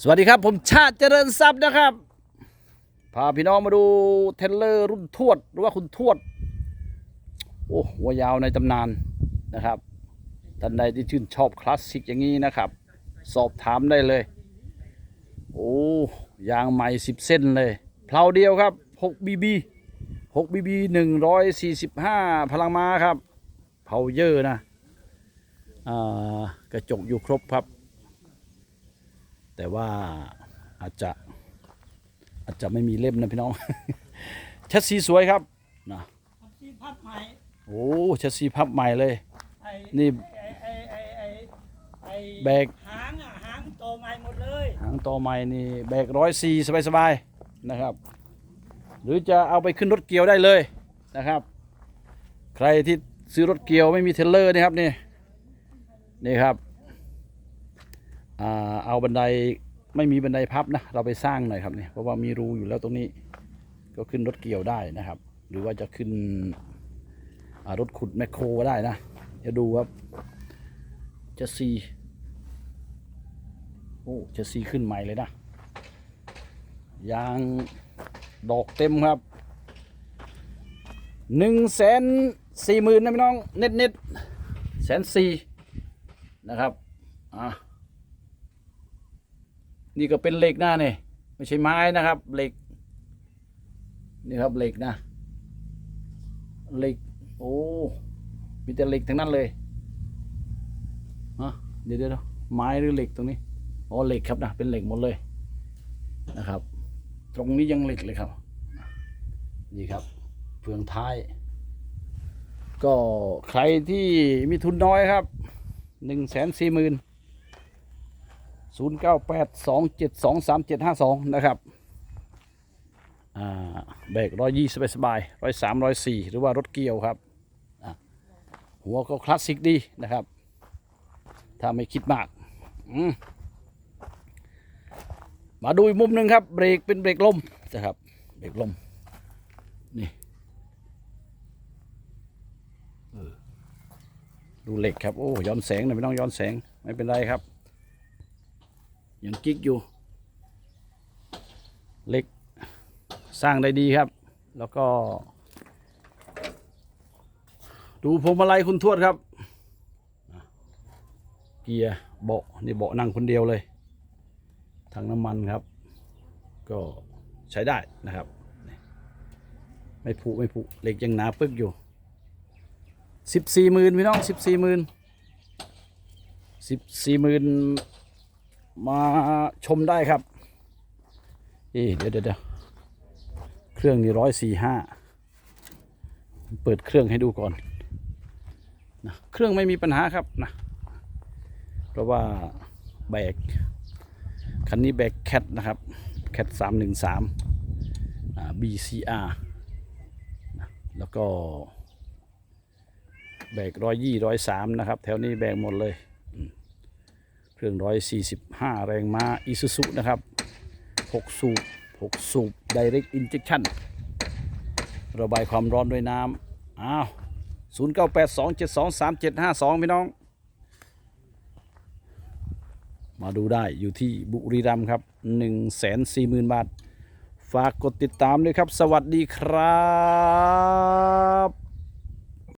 สวัสดีครับ ผมชาติเจริญทรัพย์นะครับ พาพี่น้องมาดูเทรลเลอร์รุ่นทวด หรือว่าคุณทวด โอ้หัวยาวในตำนานนะครับท่านใดที่ชื่นชอบคลาสสิกอย่างนี้นะครับ สอบถามได้เลย โอ้ยางใหม่สิบเส้นเลย เพลาเดียวครับ6 BB 6 BB 145 พลังม้าครับเพาเยอร์นะกระจกอยู่ครบครับ แต่ว่าอาจจะอาจจะไม่มีเล่มนะพี่น้องชัดสีสวยครับนะที่พับใหม่โอ้ชัดสีพับใหม่เลยไอ้นี่ไอ้ไอ้ไอ้ไอ้ไอ้แบกหางอะหางโตใหม่หมดเลยหางต่อใหม่นี่แบกร้อยสี่สบายๆนะครับ หรือจะเอาไปขึ้นรถเกียวได้เลยนะครับ ใครที่ซื้อรถเกียวไม่มีเทรลเลอร์นี่ครับนี่นี่ครับอ่า เอาบันไดไม่มีบันไดพับนะเราไปสร้างหน่อยครับเนี่ยเพราะว่ามีรูอยู่แล้วตรงนี้ก็ขึ้นรถเกี่ยวได้นะครับ หรือว่าจะขึ้นรถขุดแมคโครก็ได้นะเดี๋ยวดูครับจะซีโอ้จะซีขึ้นใหม่เลยนะยางดอกเต็มครับหนึ่งแสนสี่หมื่นนะพี่น้องเน็ตเน็ตแสนสี่นะครับอะ นี่ก็เป็นเหล็กหน้าเนี่ยไม่ใช่ไม้นะครับเหล็ก นี่ครับเหล็กนะเหล็กโอ้มีแต่เหล็กทั้งนั้นเลยฮะเดี๋ยวเดี๋ยวไม้หรือเหล็กตรงนี้อ๋อเหล็กครับนะเป็นเหล็กหมดเลยนะครับ ตรงนี้ยังเหล็กเลยครับ นี่ครับเฟืองท้าย ก็ใครที่มีทุนน้อยครับหนึ่งแสนสี่หมื่น ศูนย์เก้าแปดสองเจ็ดสองสามเจ็ดห้าสองนะครับเบรกร้อยยี่สบายสบายร้อยสามร้อยสี่หรือว่ารถเกี่ยวครับ หัวก็คลาสสิกดีนะครับ ถ้าไม่คิดมากมมาดูอีกมุมหนึ่งครับ เบรกเป็นเบรกลมนะครับ เบรกลม นี่ดูเหล็กครับ โอ้ย้อนแสงน่อยไม่ต้องย้อนแสง ไม่เป็นไรครับ ยังกิ๊กอยู่เล็กสร้างได้ดีครับ แล้วก็ ดูพวงมาลัยคุณทวดครับเกียร์เบาะนี่เบาะนั่งคนเดียวเลยถังน้ำมันครับ ก็ใช้ได้นะครับ ไม่ผุไม่ผุเหล็กยังหนาปึกอยู่สิบสี่หมื่นพี่น้องสิบสี่หมื่นสิบสี่หมื่น มาชมได้ครับเอ๊เดี๋ยวเดี๋ยวเดี๋ยวเครื่องนี่ร้อยสี่ห้าเปิดเครื่องให้ดูก่อนนะเครื่องไม่มีปัญหาครับนะเพราะว่าแบกคันนี้แบกแคทนะครับแคทสามหนึ่งสาม BCR นะแล้วก็แบกร้อยยี่ร้อยสามนะครับ แถวนี้แบกหมดเลย เครื่องร้อยสี่สิบห้าแรงม้าอีซูซุนะครับหกสูบหกสูบ Direct Injection ระบายความร้อนด้วยน้ำอ้าวศูนย์เก้าแปดสองเจ็ดสองสามเจ็ดห้าสองพี่น้อง มาดูได้อยู่ที่บุรีรัมย์ครับ1นึ่งแสนสี่หมื่นบาท ฝากกดติดตามด้วยครับ สวัสดีครับ